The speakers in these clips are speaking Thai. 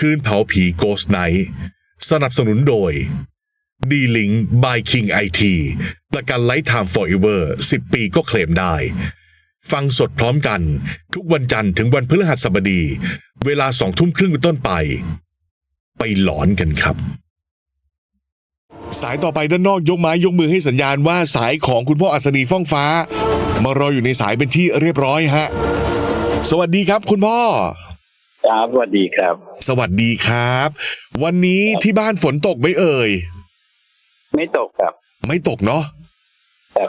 คืนเผาผีโกสไนสนับสนุนโดย d l i n k by King IT ประกันไลฟ์ไทม์ forever 10ปีก็เคลมได้ ฟังสดพร้อมกัน ทุกวันจันทร์ถึงวันพฤหัสบดี เวลาสองทุ่มครึ่งเป็นต้นไป ไปหลอนกันครับ สายต่อไปด้านนอกยกไม้ยกมือให้สัญญาณว่าสายของคุณพ่ออัศนีฟ้องฟ้า มารออยู่ในสายเป็นที่เรียบร้อยฮะ สวัสดีครับคุณพ่อ ครับสวัสดีครับ สวัสดีครับ วันนี้ที่บ้านฝนตกไหมเอ่ย ไม่ตกครับ ไม่ตกเนาะครับ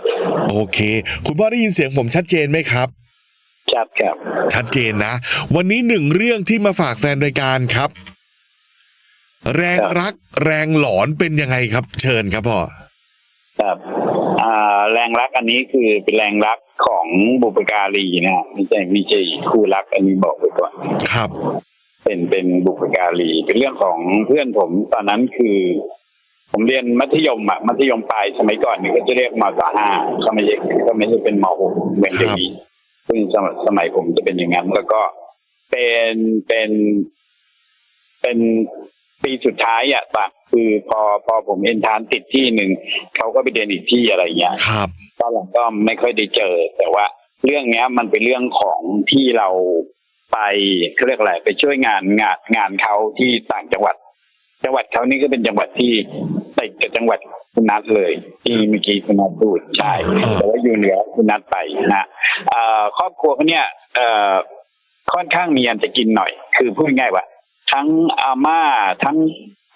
โอเค คุณพ่อได้ยินเสียงผมชัดเจนไหมครับ ชัดครับ ชัดเจนนะ วันนี้หนึ่งเรื่องที่มาฝากแฟนรายการครับ แรงครับรักแรงหลอนเป็นยังไงครับ เชิญครับพ่อครับอ่าแรงรักอันนี้คือเป็นแรงรัก ของบุปการีนะฮะไม่ใช่ไม่ใช่คู่รักอันนี้บอกไปก่อนครับ เป็นเป็นบุปการี เป็นเรื่องของเพื่อนผมตอนนั้นคือ ผมเรียนมัธยมอะมัธยมปลายสมัยก่อนนี่ก็จะเรียกมสห้าก็ไม่ใช่ก็ไม่ใช่เป็นมหกเหมือนเดี๋ยวนี้ซึ่งสมัยสมัยผมจะเป็นอย่างนั้น แล้วก็เป็นเป็นเป็นปีสุดท้ายอะปะ คือพอพอผมเอ็นทานติดที่หนึ่งเขาก็ไปเรียนอีกที่อะไรเงี้ยครับตอนหลังก็ไม่ค่อยได้เจอ แต่ว่าเรื่องเนี้ยมันเป็นเรื่องของที่เราไปเขาเรียกอะไรไปช่วยงานงานงานเขาที่ต่างจังหวัด จังหวัดเขานี่ก็เป็นจังหวัดที่ติดกับจังหวัดคุณนัทเลย ที่เมื่อกี้คุณนัทพูดใช่อ่าแต่ว่าอยู่เหนือคุณนัทไปนะเอ่อครอบครัวเขาเนี่ยเอ่อค่อนข้างมีอันจะกินหน่อย คือพูดง่ายๆว่า ทั้งอาม่าทั้ง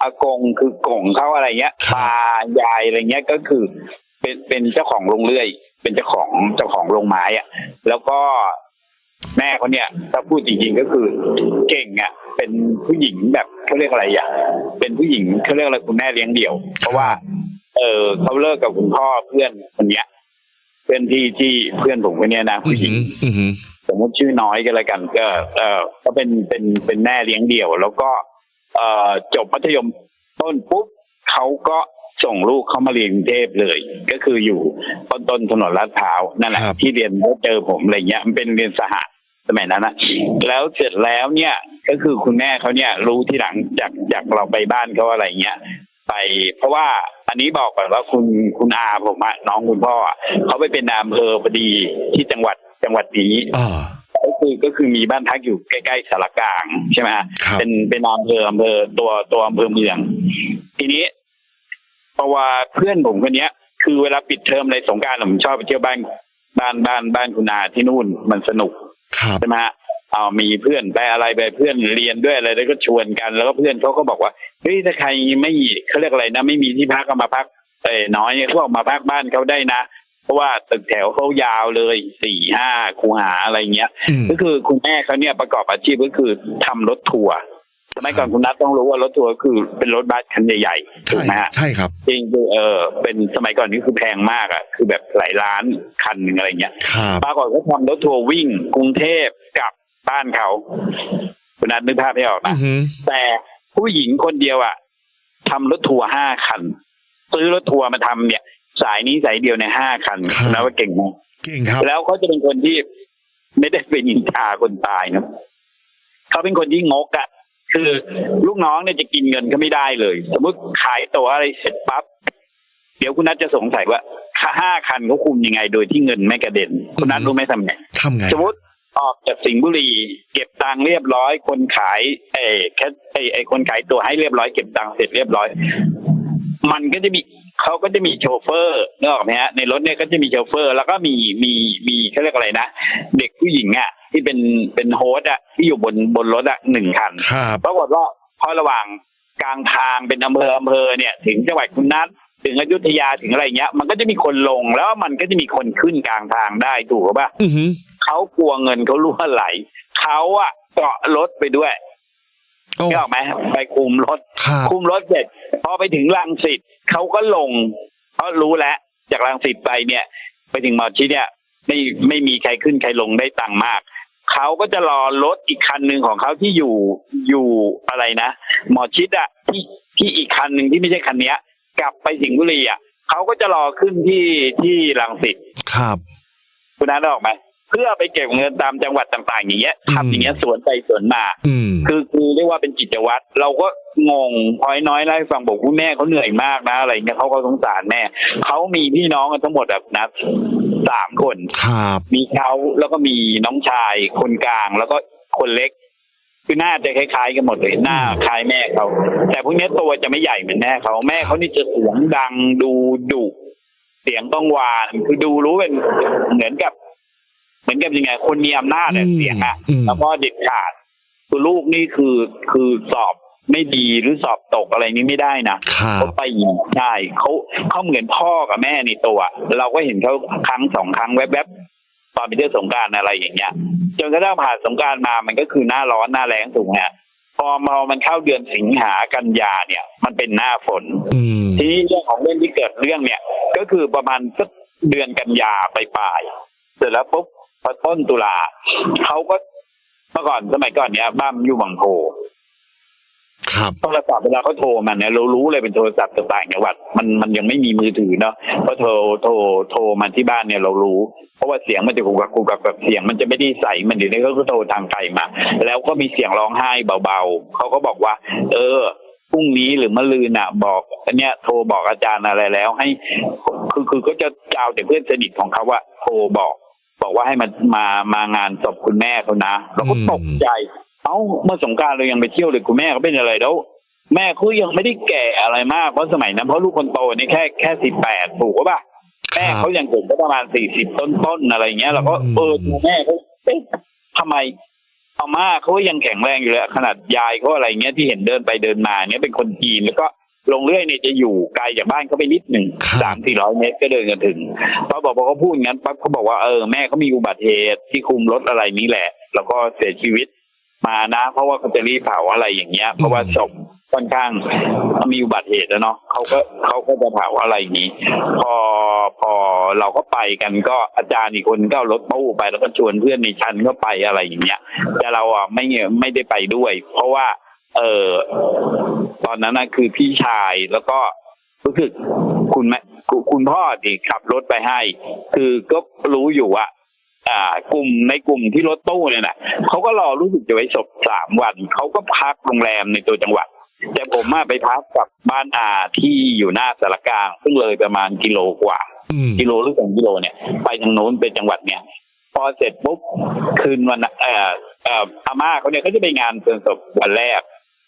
อากงคือกงเขาอะไรเงี้ยครับตายายอะไรเงี้ยก็คือ เป็นเป็นเจ้าของโรงเลื่อย เป็นเจ้าของเจ้าของโรงไม้อะแล้วก็แม่เขาเนี่ยถ้าพูดจริงๆก็คือเก่งอะ เป็นผู้หญิงแบบเขาเรียกอะไรอะ เป็นผู้หญิงเขาเรียกอะไรคุณแม่เลี้ยงเดี่ยว เพราะว่า เออเขาเลิกกับคุณพ่อเพื่อนคนเนี้ยเพื่อนที่ที่เพื่อนผมคนเนี้ยนะอืผู้อหญิหืงออือหือสมมติชื่อน้อยก็แล้วกัน ก็ เออก็เป็นเป็นเป็นแม่เลี้ยงเดี่ยว แล้วก็ เอ่อจบมัธยมต้นปุ๊บเขาก็ส่งลูกเข้ามาเรียนกรุงเทพเลย ก็คืออยู่ต้นต้นถนนลาดพร้าวนั่นแหละครับที่เรียนแล้วเจอผมอะไรเงี้ยมันเป็นเรียนสหะสมัยนั้นนะแล้วเสร็จแล้วเนี่ยก็คือคุณแม่เขาเนี่ย รู้ที่หลังจากจากเราไปบ้านเขาอะไรเงี้ยไปเพราะว่าอันนี้บอกก่อนว่าคุณคุณอาผมอะน้องคุณพ่ออะเขาไปเป็นนายอำเภอพอดีที่จังหวัดจังหวัดนี้อ่า ก็คือก็คือมีบ้านพักอยู่ใกล้ๆสารกลางใช่ไหมฮะครับเป็นเป็นอำเภออำเภอตัวตัวอำเภอเมือง ทีนี้เพราะว่าเพื่อนผมคนเนี้ย คือเวลาปิดเทอมในสงกรารผมชอบไปเที่ยวบ้านบ้านบ้านบ้านคุณอาที่นู่นมันสนุกครับใช่ไหมฮะเอามีเพื่อนไปอะไรไปเพื่อนเรียนด้วยอะไรแล้วก็ชวนกัน แล้วก็เพื่อนเขาก็บอกว่าเฮ้ยถ้าใครไม่เขาเรียกอะไรนะ ไม่มีที่พักก็มาพักเอ้น้อยเขาบอกมาพักบ้านเขาได้นะ เพราะว่าตึกแถวเขายาวเลยสี่ห้าคูหาอะไรเงี้ยอืมก็คือคุณแม่เขาเนี่ยประกอบอาชีพก็คือทำรถทัวร์สมัยก่อนคุณนัทต้องรู้ว่ารถทัวร์คือเป็นรถบัสคันใหญ่ๆถูใช่กไหมฮะใช่ครับจริงคือเออเป็นสมัยก่อนนี่คือแพงมากอะคือแบบหลายล้านคันหนึ่งอะไรเงี้ยครับปรากฏว่าทำรถทัวร์วิ่งกรุงเทพกับบ้านเขาคุณนัทนึกภาพไม่ออกอืนะอหือแต่ผู้หญิงคนเดียวอะทำรถทัวร์ห้าคัน ซื้อรถทัวร์มาทำเนี่ย สายนี้สายเดียวในห้าคันคุณนัทว่าเก่งไหมเก่งครับ แล้วเขาจะเป็นคนที่ไม่ได้เป็นนินทาคนตายนะเขาเป็นคนที่งกอะ่ะคือลูกน้องเนี่ยจะกินเงินก็ไม่ได้เลย สมมติขายตั๋วอะไรเสร็จปั๊บเดี๋ยวคุณนัทจะสงสัยว่าห้าคันเขาคุมยังไง โดยที่เงินไม่กระเด็นคุณนัทรู้ไหมทำไง ทำไง สมมติออกจากสิงห์บุรี เก็บตังค์เรียบร้อย คนขายไอ้แค่ไอ้ไอ้คนขายตัวให้เรียบร้อยเก็บตังค์เสร็จเรียบร้อย มันก็จะมี เขาก็จะมีโชเฟอร์นึกออกไหมฮะในรถเนี่ยก็จะมีโชเฟอร์ แล้วก็มีมีมีเขาเรียกอะไรนะเด็กผู้หญิงอะที่เป็นเป็นโฮสต์อะที่อยู่บนบนรถอะหนึ่งคันครับปรากฏว่าพอระหว่างกลางทางเป็นอำเภออำเภอเนี่ย ถึงจังหวัดคุณนัทถึงอยุธยาถึงอะไรเงี้ย มันก็จะมีคนลงแล้วมันก็จะมีคนขึ้นกลางทางได้ถูกป่ะอือหือเขากลัวเงินเขารั่วไหลเขาอะเกาะรถไปด้วยโอ้นึกออกไหมไปคุมรถครับคุมรถเสร็จพอไปถึงรังสิต เขาก็ลงเพราะรู้แล้วจากรังสิตไปเนี่ย ไปถึงหมอชิดเนี่ยไม่ไม่มีใครขึ้นใครลงได้ตังค์มาก เขาก็จะรอรถอีกคันหนึ่งของเขาที่อยู่อยู่อะไรนะหมอชิดอะที่ที่อีกคันหนึ่งที่ไม่ใช่คันเนี้ย กลับไปสิงห์บุรีอะเขาก็จะรอขึ้นที่ที่รังสิตครับ คุณนัทออกไหม เพื่อไปเก็บเงินตามจังหวัดต่างๆ อย่างเงี้ยอืมทำอย่างเงี้ยสวนไปสวนมา อืม คือคือเรียกว่าเป็นกิจวัตรเราก็งงพอยน้อยเล่าให้ฟังบอกว่าแม่เขาเหนื่อยมากนะอะไรเงี้ยเขาก็สงสารแม่เขามีพี่น้องกันทั้งหมดแบบนะสามคน ครับ มีเขาแล้วก็มีน้องชายคนกลางแล้วก็คนเล็ก คือหน้าจะคล้ายๆกันหมดเลยหน้าคล้ายแม่เขาแต่พวกเนี้ยตัวจะไม่ใหญ่เหมือนแม่เขาแม่เขานี่จะเสียงดังดูดุเสียงต้องหวานคือดูรู้เป็นเหมือนกับ เหมือนกับยังไง คนมีอำนาจอะเสียงอะอืมแล้วก็เด็ดขาดคือลูกนี่คือคือสอบไม่ดีหรือสอบตกอะไรนี้ไม่ได้นะครัเขาบไปใช่เขาเขาเหมือนพ่อกับแม่ในตัว เราก็เห็นเขาครั้งสองครั้งแวบๆตอนไปเที่ยวสงกรารอะไรอย่างเงี้ยจนกระทั่งผ่านสงกรารมามันก็คือหน้าร้อนหน้าแรงถูกไหมฮะพอมามันเข้าเดือนสิงหากันยาเนี่ย มันเป็นหน้าฝนอืมทีนี้เรื่องของเรื่องที่เกิดเรื่องเนี่ย ก็คือประมาณสักเดือนกันยาไปปลายๆเสร็จแล้วปุ๊บ พอต้นตุลาเขาก็เมื่อก่อนสมัยก่อนเนี้ยบ้านมันอยู่บางโพครับโทรศัพท์เวลาเขาโทรมาเนี่ยเรารู้เลยเป็นโทรศัพท์ต่างจังหวัดมันมันยังไม่มีมือถือเนาะเพราะโทรโทรโทรมาที่บ้านเนี่ยเรารู้ เพราะว่าเสียงมันจะกุกกักกุกกักแบบเสียง มันจะไม่ได้ใสมันเดี๋ยวนี้เขาก็โทรทางไกลมา แล้วก็มีเสียงร้องไห้เบาๆเขาก็บอกว่า เออพรุ่งนี้หรือมะรืนน่ะ บอกอันเนี้ยโทรบอกอาจารย์อะไรแล้ว ให้ คือคือก็จะจะเอาแต่เพื่อนสนิทของเขาว่าโทรบอก บอกว่าให้มันมามางานศพคุณแม่เขานะเราก็ตกใจ เอ้าเมื่อสงกรารเรายังไปเที่ยวเลยคุณแม่เขาเป็นอะไรแล้ว แม่เขายังไม่ได้แก่อะไรมากเพราะสมัยนั้นเพราะลูกคนโตนี่แค่แค่สิบแปดถูกปะป่ะแม่เขายังเกิดก็ประมาณสี่สิบต้นๆอะไรเงี้ยเราก็เออดูแม่เขาเอ๊ะทำไมอาม่าเขาก็ยังแข็งแรงอยู่เลยขนาดยายเขาอะไรเงี้ยที่เห็นเดินไปเดินมาเนี่ยเป็นคนจีนแล้วก็ ลงเรื่อยเนี่ยจะอยู่ไกลจากบ้านเขาไปนิดหนึ่งครับ สามสี่ร้อยเมตรก็เดินกันถึงพอบอกพอเขาพูดงั้นปั๊บเขาบอกว่าเออแม่เขามีอุบัติเหตุที่คุมรถอะไรนี้แหละ แล้วก็เสียชีวิตมานะ เพราะว่าเขาจะรีบเผาอะไรอย่างเงี้ย เพราะว่าศพค่อนข้างมีอุบัติเหตุแล้วเนาะเขาก็เขาก็จะเผาอะไรอย่างนี้ พอพอเราก็ไปกันก็อาจารย์อีกคนก็เอารถตู้ไปแล้วก็ชวนเพื่อนในชั้นก็ไปอะไรอย่างเงี้ย แต่เราอะไม่ไม่ได้ไปด้วย เพราะว่า เออ ตอนนั้นนะคือพี่ชายแล้วก็รู้สึกคุณแม่คุณคุณพ่อที่ขับรถไปให้ คือก็รู้อยู่ว่าอ่ากลุ่มในกลุ่มที่รถตู้เนี่ยนะเขาก็รอรู้สึกจะไว้ศพสามวันเขาก็พักโรงแรมในตัวจังหวัด แต่ผมมาไปพักกับบ้านอาที่อยู่หน้าสารกลาง ซึ่งเลยประมาณกิโลกว่าอืมกิโลหรือสองกิโลเนี่ย ไปทางโน้นเป็นจังหวัดเนี่ยพอเสร็จปุ๊บคืนวันน่ะเอ่อเอ่ออาม่าเขาเนี่ยเขาจะไปงานเตือนศพวันแรก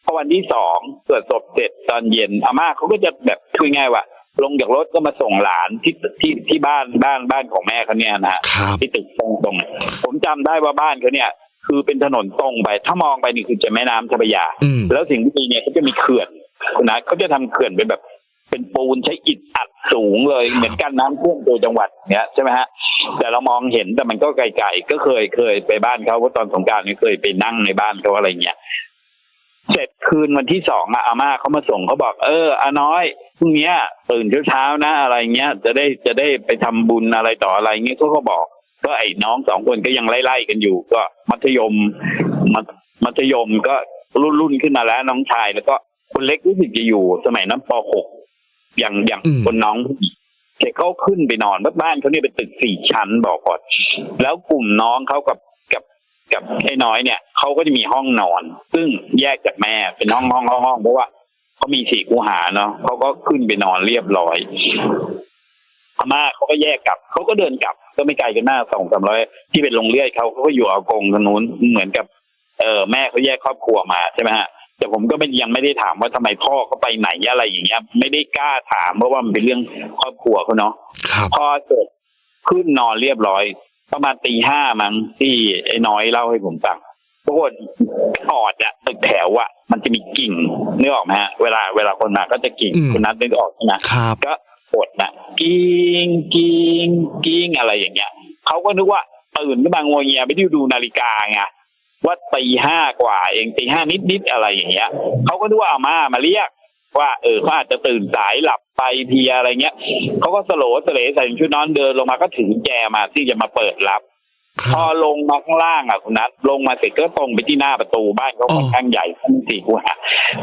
พอวันที่สองตรวจศพเสร็จตอนเย็นอาม่าเขาก็จะแบบคุยง่ายว่า ลงจากรถก็มาส่งหลานที่ที่ที่บ้านบ้านบ้านของแม่เขาเนี่ยนะฮะครับที่ตึกตรงตรงๆเนี่ยผมจำได้ว่าบ้านเขาเนี่ย คือเป็นถนนตรงไป ถ้ามองไปนี่คือจะแม่น้ำเจ้าพระยาอืมแล้วสิ่งที่มีเนี่ยเขาจะมีเขื่อนคุณนะเขาจะทำเขื่อนเป็นแบบ เป็นปูนใช้อิฐอัดสูงเลยเหมือนกันน้ำท่วมตัวจังหวัดเนี้ยใช่ไหมฮะแต่เรามองเห็นแต่มันก็ไกลๆก็เคยเคยไปบ้านเขาเพราะตอนสงกรารนี่เคยไปนั่งในบ้านเขาอะไรเงี้ย เสร็จคืนวันที่สองอะอาม่าเขามาส่งเขาบอก เอออาน้อยพรุ่งเนี้ยตื่นเช้าๆนะ อะไรเงี้ย จะได้จะได้ไปทำบุญอะไรต่ออะไรเงี้ยเขาก็บอก ก็ไอ้น้องสองคนก็ยังไล่ๆกันอยู่ ก็มัธยมมัธมัธยมก็รุ่นรุ่นขึ้นมาแล้วน้องชาย แล้วก็คนเล็กรู้สึกจะอยู่ สมัยนั้นป .6 อย่างอย่างอืมคนน้องผู้หญิงแกก็ขึ้นไปนอนบ้านเขาเนี่ยเป็นตึกสี่ชั้นบอกก่อน แล้วกลุ่มน้องเขากับ กับกับไอ้น้อยเนี่ยเขาก็จะมีห้องนอน ซึ่งแยกจากแม่เป็นห้องห้องห้องห้องเพราะว่าเขามีสี่คูหาเนาะเขาก็ขึ้นไปนอนเรียบร้อยอาม่าเขาก็แยกกลับเขาก็เดินกลับ ก็ไม่ไกลกันมากสองสามร้อยที่เป็นโรงเรือยเขาเขาก็อยู่อากงทางนู้นเหมือนกับ เออแม่เขาแยกครอบครัวมาใช่ไหมฮะแต่ผมก็ไม่ยังไม่ได้ถามว่าทำไมพ่อเขาไปไหนอะไรอย่างเงี้ย ไม่ได้กล้าถามเพราะว่ามันเป็นเรื่องครอบครัวเขาเนาะครับพอเสร็จขึ้นนอนเรียบร้อย ประมาณตีห้ามั้งที่ไอ้น้อยเล่าให้ผมฟังปรากฏออดอะตึกแถวอะมันจะมีกิ่งนึกออกไหมฮะเวลาเวลาคนมาก็จะกิ่งอืม คุณนัทนึกออกใช่ไหมครับ ก็กดนะกิ้งกิ้งกิ้งอะไรอย่างเงี้ยเขาก็นึกว่าตื่นขึ้นมางวงเงียไม่ได้ดูนาฬิกาไงว่าตีห้ากว่าเองตีห้านิดนิดๆอะไรอย่างเงี้ยเขาก็นึกว่าอาม่ามาเรียก ว่าเออเขาอาจจะตื่นสายหลับไปเพลียอะไรเงี้ยเขาก็สโลว์สเลใส่ชุดนอนเดินลงมาก็ถือแจมาที่จะมาเปิดรับคพรัอบลงมาข้างล่างอะคุณนัทลงมาเสร็จก็ตรงไปที่หน้าประตูบ้านเขาอ๋อค่อนข้างใหญ่ทั้งสี่คูหา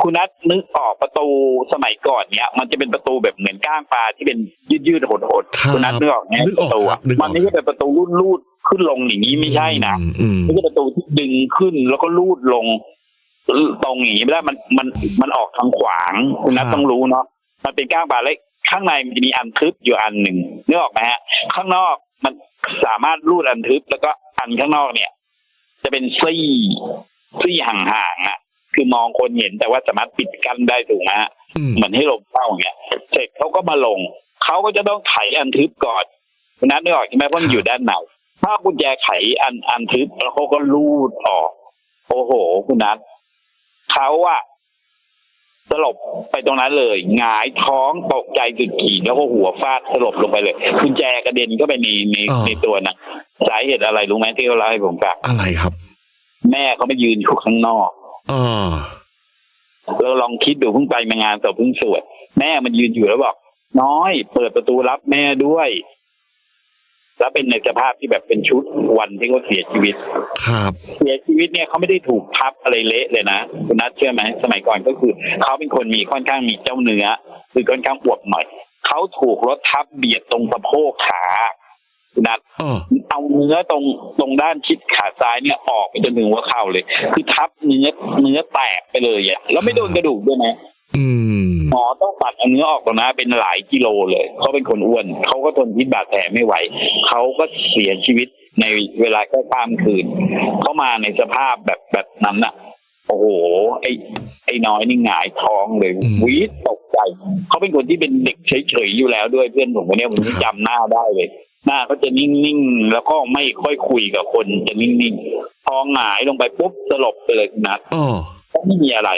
คุณนัทนึกออกประตูสมัยก่อนเนี้ยมันจะเป็นประตูแบบเหมือนก้างปลาที่เป็นยืดยืดๆโหดโหดๆครับคุณนัทนึกออกไหมนึกออกประตูครัอะบนึกออกมันไม่ใช่เป็นประตูรูดรูดขึ้นลงอย่างนี้ไม่ใช่นะอืมอืมไม่ใช่ประตูที่ดึงขึ้นแล้วก็ลูดลง ตรงอย่างนี้ไม่ได้มันมันมันออกทางขวางคุณนัทต้องรู้เนาะมันเป็นก้างบาเล็กข้างในมันจะมีอันทึบอยู่อันหนึ่งนึกออกไหมฮะ ข้างนอกมันสามารถรูดอันทึบแล้วก็อันข้างนอกเนี่ย จะเป็นซี่ซี่ห่างๆอะ คือมองคนเห็นแต่ว่าสามารถปิดกั้นได้ถูกไหมฮะอืมเหมือนให้ลมเข้าอย่างเงี้ยเสร็จเขาก็มาลงเขาก็จะต้องไขอันทึบก่อนคุณนัทนึกออกใช่ไหมเพราะมันอยู่ด้านในถ้ากุญแจไขอันอันทึบแล้วเขาก็ลูดออก โอ้โห คุณนัท เขาอะสลบไปตรงนั้นเลยหงายท้องตกใจสุดขีดแล้วก็หัวฟาดสลบลงไปเลยกุญแจกระเด็นก็ไปในในในตัวนะสาเหตุอะไรรู้ไหมที่เขาเล่าให้ผมฟังอะไรครับแม่เขาไม่ยืนอยู่ข้างนอก อ่าเราลองคิดดูเพิ่งไปมางานศพเพิ่งสวดแม่มันยืนอยู่แล้วบอก น้อย เปิดประตูรับแม่ด้วย แล้วเป็นในสภาพที่แบบเป็นชุดวันที่เขาเสียชีวิต ครับ เสียชีวิตเนี่ยเขาไม่ได้ถูกทับอะไรเละเลยนะคุณนัทเชื่อไหมสมัยก่อนก็คือเขาเป็นคนมีค่อนข้างมีเจ้าเนื้อคือค่อนข้างอวบหน่อยเขาถูกรถทับเบียดตรงสะโพกขาคุณนัทอ๋อเอาเนื้อตรงตรงด้านชิดขาซ้ายเนี่ยออกไปจนถึงหัวเข่าเลย คือทับเนื้อเนื้อแตกไปเลยอะแล้วไม่โดนกระดูกด้วยนะ อืมหมอต้องตัดเอาเนื้อออกก่อนนะเป็นหลายกิโลเลยเขาเป็นคนอ้วนเขาก็ทนพิษบาดแผลไม่ไหวเขาก็เสียชีวิตในเวลาแค่ข้ามคืนเขามาในสภาพแบบแบบนั้นน่ะ โอ้โห ไอ้ไอ้น้อยนี่หงายท้องเลยอืมวีดตกใจเขาเป็นคนที่เป็นเด็กเฉยๆอยู่แล้วด้วยเพื่อนผมคนเนี้ยผมจำหน้าได้เลยหน้าเขาจะนิ่งๆ แล้วก็ไม่ค่อยคุยกับคนจะนิ่งๆ พอหงายลงไปปุ๊บสลบไปเลยคุณนัทอ๋อก็ไม่มีอะไร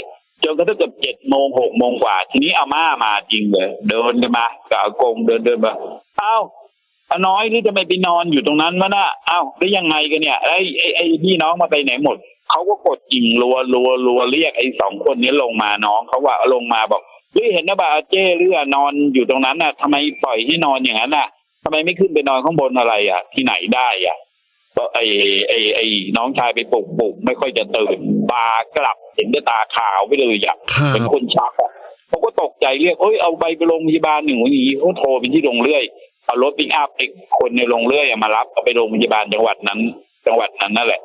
จนกระทั่งเกือบเจ็ดโมงหกโมงกว่า ทีนี้อาม่ามาจริงเลย เดินกันมากับอากงเดินเดินมาเอ้าอาน้อยนี่จะไม่ไปนอนอยู่ตรงนั้นมะน่ะเอ้าได้ยังไงกันเนี่ยไอ้ไอ้ไอ้พี่น้องมาไปไหนหมดเขาก็กดกิ่งรัวรัวรัวเรียกไอ้สองคนนี้ลงมาน้องเขาว่าลงมาบอกเฮ้ยเห็นนะบ่าเจ้เรือนอนอยู่ตรงนั้นน่ะทำไมปล่อยให้นอนอย่างนั้นน่ะทำไมไม่ขึ้นไปนอนข้างบนอะไรอะ ที่ไหนได้อะ ก็ไอ้ไอ้ไอ้น้องชายไปปลุกปลุกไม่ค่อยจะตื่นบากลับเห็นด้วยตาขาวไปเลยอะครับ เป็นคนชักอะเขาก็ตกใจเรียกเฮ้ยเอาไปไปโรงพยาบาลหนึ่งวันนี้เขาโทรไปที่โรงเลื่อยเอารถปิกอัพไอ้คนในโรงเลื่อยอะมารับเอาไปโรงพยาบาลจังหวัดนั้น จังหวัดนั้นนั่นแหละ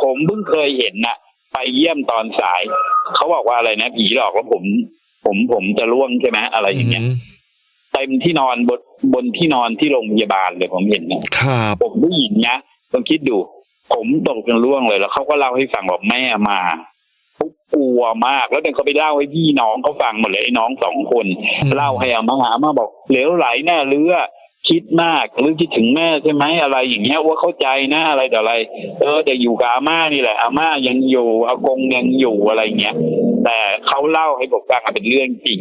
ผมเพิ่งเคยเห็นน่ะ ไปเยี่ยมตอนสาย เขาบอกว่าอะไรนะผีหลอกแล้วผม ผมผมจะล่วงใช่ไหมอะไรอย่างเงี้ยม เต็มที่นอนบนบนที่นอนที่โรงพยาบาลเลยผมเห็นนะครับผมผู้หญิงนะลองคิดดู ผมตกจนร่วงเลยแล้วเขาก็เล่าให้ฟังบอกแม่มาเขากลัวมาก แล้วเดินเขาไปเล่าให้พี่น้องเขาฟังหมดเลยไอ้น้องสองคนอืมเล่าให้อาม่าอาม่าบอกเหลวไหลแน่เรือ คิดมากหรือคิดถึงแม่ใช่ไหมอะไรอย่างเงี้ยว่าเข้าใจนะอะไรต่ออะไร เออแต่อยู่กับอาม่านี่แหละอาม่ายังอยู่อากงยังอยู่อะไรเงี้ยแต่เขาเล่าให้ผมฟังอะเป็นเรื่องจริง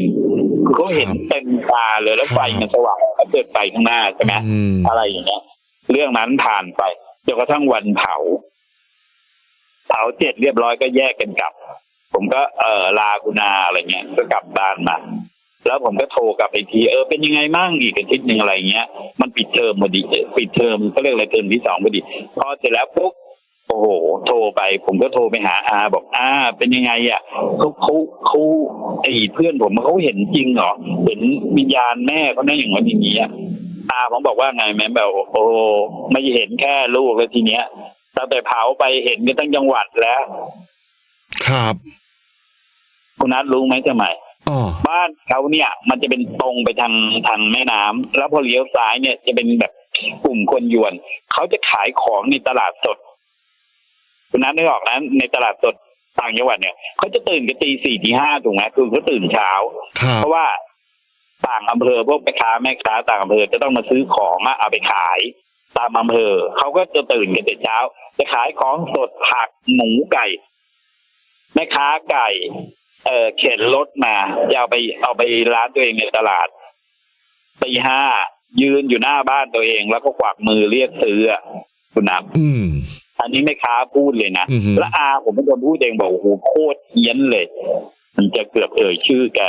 คือเขาเห็นเต็มตาเลยแล้วไฟมันสว่างเขาเปิดไฟข้างหน้าใช่ไหมอืมอะไรอย่างเงี้ยเรื่องนั้นผ่านไปจนกระทั่งวันเผาเผาเสร็จเรียบร้อยก็แยกกันกลับ ผมก็เออลาคุณอาอะไรเงี้ยก็กลับบ้านมา แล้วผมก็โทรกลับไปทีเออเป็นยังไงมั่งอีกอาทิตย์หนึ่งอะไรเงี้ย มันปิดเทอมพอดีเออปิดเทอมก็เรียกอะไรเทอมที่สองพอดีพอเสร็จแล้วปุ๊บโอ้โห โทรไป ผมก็โทรไปหาอาบอกอาเป็นยังไงอะเขาเขาเขาไอ้เพื่อนผมเขาเห็นจริงเหรอเห็นวิญญาณแม่เขานั่นอย่างนั้นอย่างนี้อะอาผมบอกว่าไงแม่แบบโอ้ไม่เห็นแค่ลูกแล้วทีเนี้ยตั้งแต่เผาไปเห็นกันทั้งจังหวัดแล้ว ครับคุณนัทรู้ไหมทำไม อ๋อบ้านเขาเนี่ย มันจะเป็นตรงไปทางทางแม่น้ำแล้วพอเลี้ยวซ้ายเนี่ยจะเป็นแบบกลุ่มคนยวน เขาจะขายของในตลาดสดคุณนัทนึกออกนะในตลาดสดต่างจังหวัดเนี่ยเขาจะตื่นกันตีสี่ตีห้าถูกไหมคือเขาตื่นเช้า ครับเพราะว่าต่างอำเภอพวกแม่ค้าแม่ค้าต่างอำเภอจะต้องมาซื้อของอะเอาไปขาย ตามอำเภอเขาก็จะตื่นกันแต่เช้า จะขายของสดผักหมูไก่ แม่ค้าไก่ เออเข็นรถมาจะเอาไปเอาไปร้านตัวเองในตลาดตีห้ายืนอยู่หน้าบ้านตัวเองแล้วก็กวักมือเรียกซื้ออะคุณนับอืมอันนี้แม่ค้าพูดเลยนะอือฮึแล้วอาผมเป็นคนพูดเองบอกโอ้โหโคตรเฮี้ยนเลย มันจะเกือบเอ่ยชื่อแก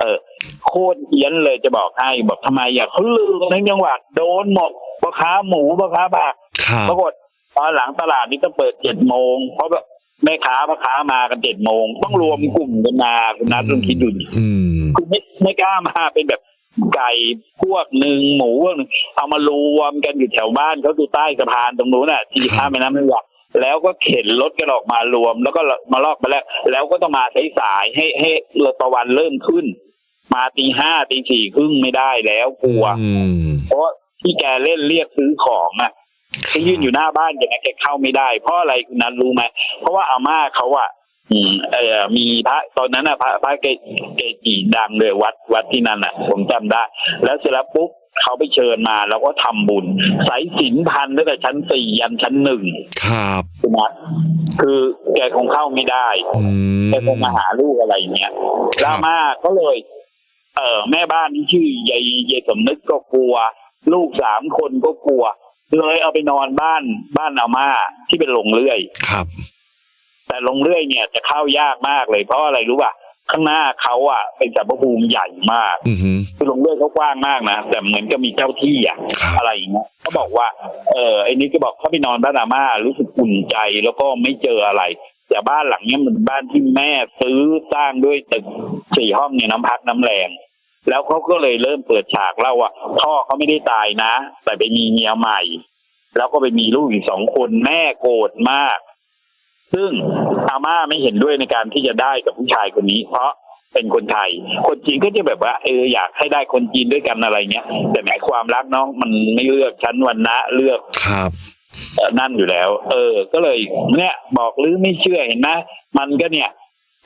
เออ โคตรเฮี้ยนเลยจะบอกให้บอกทำไมอยากเขาลือกันทั้งจังหวัดโดนหมดพ่อค้าหมูพ่อค้าผักครับปรากฏตอนหลังตลาดนี้ต้องเปิดเจ็ดโมงเพราะแบบ แม่ค้าพ่อค้ามากันเจ็ดโมงต้องรวมกลุ่มกันมาคุณนัทลองคิดดูดิอืมคือไม่ไม่กล้ามาเป็นแบบไก่พวกหนึ่งหมูพวกหนึ่งเอามารวมกันอยู่แถวบ้านเขาดูใต้สะพานตรงนู้นน่ะ ที่ข้ามแม่น้ำไม่หลักแล้วก็เข็นรถกันออกมารวม แล้วก็มาลอกมาแล้ว แล้วก็ต้องมาสายสายๆให้ให้ตะวันเริ่มขึ้น มาตีห้าตีสี่ครึ่งไม่ได้แล้วกลัวอืมเพราะว่าที่แกเล่นเรียกซื้อของอะ แกยืนอยู่หน้าบ้านแกนะแกเข้าไม่ได้ เพราะอะไรคุณนันรู้ไหมเพราะว่าอาม่าเขาอะอืมเออมีพระตอนนั้นอะพระพระเกเกจิดังเลยวัดวัดที่นั่นอะ ผมจำได้ แล้วเสร็จแล้วปุ๊บเขาไปเชิญมาแล้วก็ทำบุญสายสินพันตั้งแต่ชั้นสี่ยันชั้นหนึ่งครับคุณนัทคือแกคงเข้าไม่ได้อืมแกคงมาหาลูกอะไรอย่างเงี้ยครับแล้วอาม่าก็เลย เออแม่บ้านที่ชื่อยายยายสมนึกก็กลัว ลูกสามคนก็กลัว เลยเอาไปนอนบ้านบ้านอาม่าที่เป็นโรงเลื่อย ครับ แต่โรงเลื่อยเนี่ยจะเข้ายากมากเลยเพราะอะไรรู้ป่ะข้างหน้าเขาอะ เป็นสัมภูมิใหญ่มากอือหือคือโรงเลื่อยเขากว้างมากนะแต่เหมือนก็มีเจ้าที่อะครับอะไรอย่างเงี้ยเขาบอกว่า เออไอ้นี่ก็บอกเขาไปนอนบ้านอาม่ารู้สึกอุ่นใจแล้วก็ไม่เจออะไรแต่บ้านหลังเนี้ยมันบ้านที่แม่ซื้อสร้างด้วยตึกสี่ห้องเนี่ยน้ำพักน้ำแรง แล้วเขาก็เลยเริ่มเปิดฉากเล่าว่าพ่อเขาไม่ได้ตายนะ แต่ไปมีเมียใหม่ แล้วก็ไปมีลูกอีกสองคนแม่โกรธมาก ซึ่งอาม่าไม่เห็นด้วยในการที่จะได้กับผู้ชายคนนี้ เพราะเป็นคนไทย คนจีนก็จะแบบว่าเอออยากให้ได้คนจีนด้วยกันอะไรเงี้ย แต่หมายความรักเนาะมันไม่เลือกชั้นวันนะเลือกครับเอ่อนั่นอยู่แล้ว เออ ก็เลย เนี่ย บอกหรือไม่เชื่อเห็นนะมันก็เนี่ย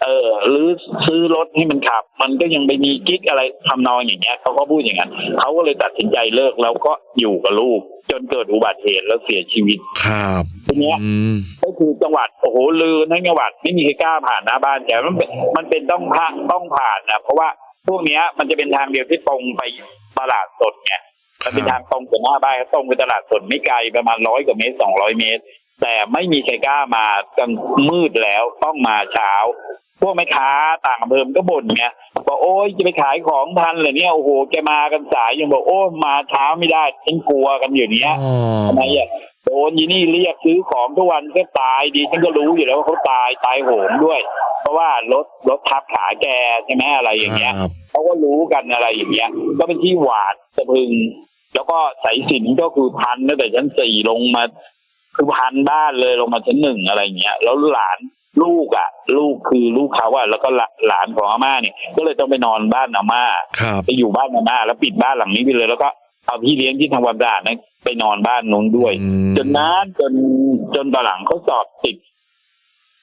เออหรือซื้อรถให้มันขับ มันก็ยังไปมีกิ๊กอะไรทำนองอย่างเงี้ยเขาก็พูดอย่างนั้นเขาก็เลยตัดสินใจเลิกแล้วก็อยู่กับลูก จนเกิดอุบัติเหตุแล้วเสียชีวิต ครับทีเนี้ย อืม ก็คือจังหวัดโอ้โหลือทั้งจังหวัดไม่มีใครกล้าผ่านหน้าบ้านแกมันเป็นมันเป็นต้องผ่านต้องผ่านนะเพราะว่าพวกเนี้ยมันจะเป็นทางเดียวที่ตรงไปตลาดสดไงมันเป็นทางตรงจากหน้าบ้านตรงไปตลาดสดไม่ไกลประมาณร้อยกว่าเมตรสองร้อยเมตร แต่ไม่มีใครกล้ามากลางมืดแล้วต้องมาเช้า พวกแม่ค้าต่างอำเภอมันก็บ่นไงบอกโอ้ยจะไปขายของทันเหรอเนี่ยโอ้โหแกมากันสายยังบอกโอ้มาเช้าไม่ได้ฉันกลัวกันอยู่เนี้ยอ๋อทำไมอะโดนยีนี่เรียกซื้อของทุกวันก็ตายดีฉันก็รู้อยู่แล้วว่าเขาตายตายโหงด้วย เพราะว่ารถรถทับขาแกใช่ไหมอะไรอย่างเงี้ยครับเขาก็รู้กันอะไรอย่างเงี้ย ก็เป็นที่หวาดสะพรึง แล้วก็สายสินก็คือพันตั้งแต่ชั้นสี่ลงมาคือพันบ้านเลยลงมาชั้นหนึ่งอะไรอย่างเงี้ยแล้วหลาน ลูกอะ ลูกคือลูกเขาอะแล้วก็หลานของอาม่าเนี่ย ก็เลยต้องไปนอนบ้านอาม่าครับไปอยู่บ้านอาม่าแล้วปิดบ้านหลังนี้ไปเลย แล้วก็เอาพี่เลี้ยงที่ทำความสะอาดนั้นไปนอนบ้านนู้นด้วยอืมจนนานจนจนตอนหลังเขาสอบติด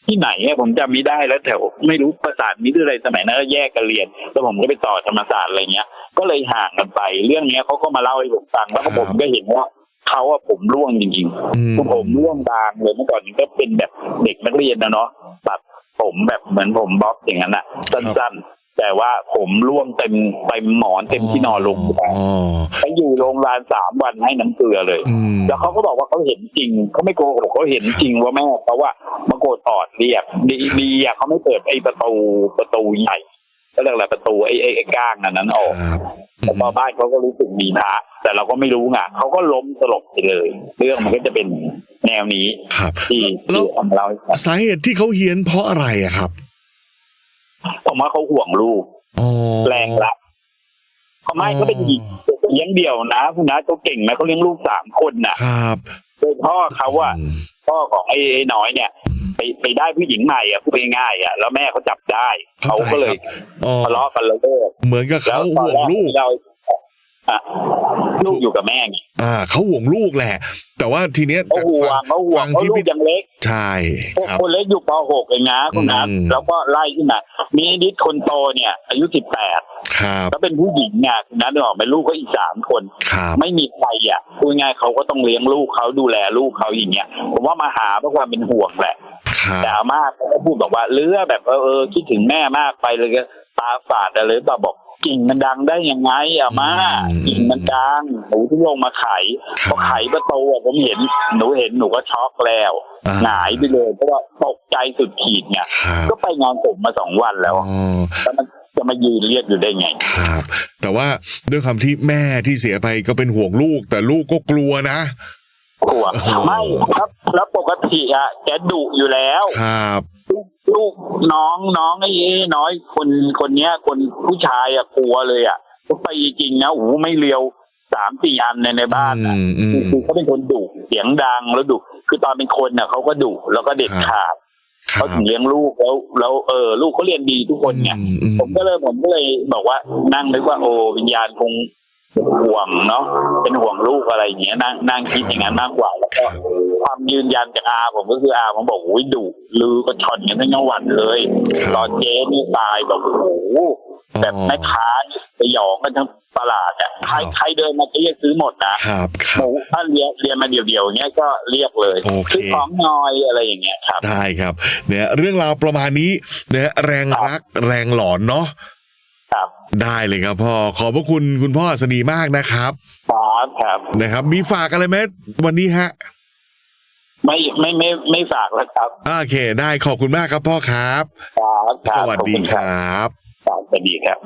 ที่ไหนอะผมจำไม่ได้แล้วแถวไม่รู้ประสาทมิตรอะไรสมัยนั้นก็แยกกันเรียนแล้วผมก็ไปต่อธรรมศาสตร์อะไรเงี้ย ก็เลยห่างกันไป เรื่องเนี้ยเขาก็มาเล่าให้ผมฟังแล้วก็ผมก็เห็นว่าเขาอะผมร่วงจริงๆอืมคือผมร่วงบางเลยเมื่อก่อนนี้ก็เป็นแบบเด็กนักเรียนนะเนาะ ตัดผมแบบเหมือนผมบ๊อบอย่างนั้นอะสั้นๆ แต่ว่าผมร่วงเต็มเต็มหมอนเต็มที่นอนลงอ๋อไปอยู่โรงพยาบาลสามวันให้น้ำเกลือเลยอืมแล้วเขาก็บอกว่าเขาเห็นจริงเขาไม่โกหกเขาเห็นจริงว่าแม่เขาว่ามาโกดออดเรียกดีดีอะเขาไม่เปิดไอ้ประตูประตูใหญ่ ก็เรียกอะไรประตูไอ้ไอ้ไอ้ก้างอันนั้นออกครับแต่พอบ้านเขาก็รู้สึกมีพระแต่เราก็ไม่รู้ไงเขาก็ล้มสลบไปเลย เรื่องมันก็จะเป็นแนวนี้ครับ ที่แล้ที่ว ทำเราให้ฟังสาเหตุที่เขาเฮี้ยนเพราะอะไรอะครับผมว่าเขาห่วงลูก อ๋อ แรงรักเขาไม่ก็เป็นหญิงเลี้ยงเดี่ยวนะคุณนะเขาเก่งไหมเขาเลี้ยงลูกสามคนน่ะครับโดยพ่อเขาอะอืมพ่อของไอ้ไอ้น้อยเนี่ย ไปไปได้ผู้หญิงใหม่อะพูดง่ายๆอะแล้วแม่เขาจับได้เขาก็เลยอ๋อทะเลาะกันแล้วเลิกเหมือนกับแล้วเขาตอนห่วงแรกลูกที่เราอะลูกอยู่กับแม่ไงอ่าเขาห่วงลูกแหละ แต่ว่าทีเนี้ยเขาห่วงเขาห่วฟังงเขาที่ลูกพี่ยังเล็กใช่พวกครับคนเล็กอยู่ป .6 เองนะคุณนัทอืมแล้วก็ไล่ขึ้นมามีนิดคนโตเนี่ย อายุ18 ครับแล้วเป็นผู้หญิงไงคุณนัทนึกออกไหมลูกก็อีกสามคน ครับไม่มีใครอะพูดง่ายๆเขาก็ต้องเลี้ยงลูกเขาดูแลลูกเขาอย่างเงี้ยผมว่ามาหาเพราะความเป็นห่วงแหละ ครับแต่อาม่าเขาก็พูดบอกว่าเลือแบบเออเออคิดถึงแม่มากไปเลยก็ตาฝาดอะไรแบบบอกกิ่งมันดังได้ยังไงอาม่ากิ่งมันดังหนูที่ลงมาไขพอไขประตูอะผมเห็นหนูเห็นหนูก็ช็อกแล้วอ่าหงายไปเลยเพราะว่าตกใจสุดขีดไงครับก็ไปงานผมมาสองวันแล้วอ๋อ แล้วมัน จะมายืนเรียกอยู่ได้ไง ครับ แต่ว่าด้วยความที่แม่ที่เสียไปก็เป็นห่วงลูก แต่ลูกก็กลัวนะ กลัวโอ้โหไม่ครับ แล้วปกติอะแกดุอยู่แล้ว ครับลูกลูกน้องน้องไอ้น้อยคนคนเนี้ย คนผู้ชายอะกลัวเลยอะทุกปีจริงนะโอ้โหไม่เลียวสามสี่อันในในบ้านอืนะมอืคือมคือเขาเป็นคนดุเสียงดังแล้วดุคือตอนเป็นคนน่ะเขาก็ดุแล้วก็เด็ดขาดครั เขาบถึงเลี้ยงลูกแล้วแล้วเออลูกเขาเรียนดีทุกคนไงอืมอืมผมก็เลยผมก็เลยบอกว่านั่งนึกว่าโอ้วิญญาณคง ห่วงเนาะเป็นห่วงลูกอะไรอย่างเงี้ยนั่งนั่งคิดอย่างนั้นมากกว่าแล้วก็ความยืนยันจากอาผมก็คืออาผมบอกโอ้ยดุลือก็ชอนกันทั้งจังหวัดเลยครับตอนเจ๊นี่ตายแบบโอ้โหแบบแม่ค้าสยองกันทั้งตลาดอะใครครับใครเดินมาก็เรียกซื้อหมดนะครับคหรับมูถ้าเรียนเรียนมาเดี่ยวๆเงี้ยก็เรียกเลยโอเคซื้อของหน้อยอะไรอย่างเงี้ยครับได้ครับเนี่ยเรื่องราวประมาณนี้เนี่ยแรงรักแรงหลอนเนาะ ครับ ได้เลยครับพ่อ ขอบพระคุณคุณพ่ออัศนีมากนะครับครับครับนะครับ มีฝากอะไรไหมวันนี้ฮะ ไม่ไม่ไม่ไม่ฝากแล้วครับ โอเค ได้ขอบคุณมากครับพ่อครับ ครับคสรับวัสขอบดีคุณคครรับับครับสวัสดีครับ